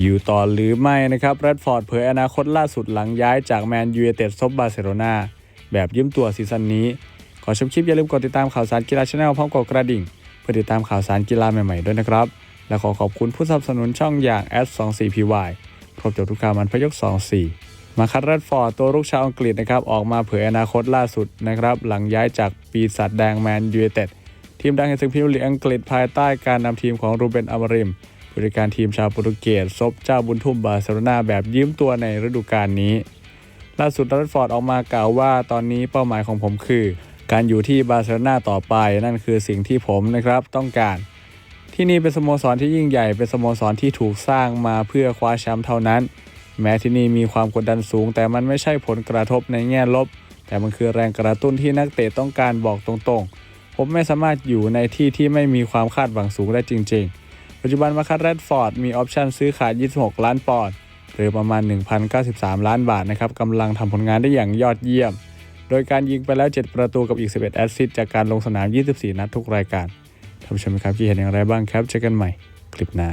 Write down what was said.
อยู่ต่อหรือไม่นะครับแรดฟอร์ดเผยอนาคตล่าสุดหลังย้ายจากแมนยู i นเต็ดซบบาร์เซโลนาแบบยืมตัวซีซั่นนี้ ขอชมคลิปอย่าลืมกดติดตามข่าวสารกีฬาชาแนลพร้อมกดกระดิ่ง เพื่อติดตามข่าวสารกีฬาใหม่ๆด้วยนะครับ และขอขอบคุณผู้สนับสนุนช่องอย่าง S24PY ครบจบทุกข่าวมันพยก 24 มาคัดแรดฟอร์ดตัวลูกชาวอังกฤษนะครับออกมาเผยอนาคตล่าสุดนะครับหลังย้ายจากปีศาจแดงแมนยู i นเต็ดทีมดังแห่งศึกพรีเมียร์ลีอังกฤษภายใต้การนำทีมของรูเบนอามริม ผู้จัดการทีมชาวโปรตุเกสซบเจ้าบุญทุ่มบาร์เซโลนาแบบยืมตัวในฤดูกาลนี้ ล่าสุดรัดฟอร์ดออกมากล่าวว่าตอนนี้เป้าหมายของผมคือ การอยู่ที่บาร์เซโลนาต่อไป นั่นคือสิ่งที่ผมนะครับต้องการ ที่นี่เป็นสโมสรที่ยิ่งใหญ่เป็นสโมสรที่ถูกสร้างมาเพื่อคว้าแชมป์เท่านั้น แม้ที่นี่มีความกดดันสูง แต่มันไม่ใช่ผลกระทบในแง่ลบ แต่มันคือแรงกระตุ้นที่นักเตะต้องการบอกตรงๆ ผมไม่สามารถอยู่ในที่ที่ไม่มีความคาดหวังสูงได้จริง ๆ ปัจจุบันมาคัตแรดฟอร์ดมีออปชันซื้อขาย 26 ล้านปอนด์หรือประมาณ 1,093 ล้านบาทนะครับกำลังทำผลงานได้อย่างยอดเยี่ยม โดยการยิงไปแล้ว 7 ประตูกับอีก 11 แอสซิสต์จากการลงสนาม 24 นัดทุกรายการท่านผู้ชมครับคิดเห็นอย่างไรบ้างครับเจอกันใหม่คลิปหน้า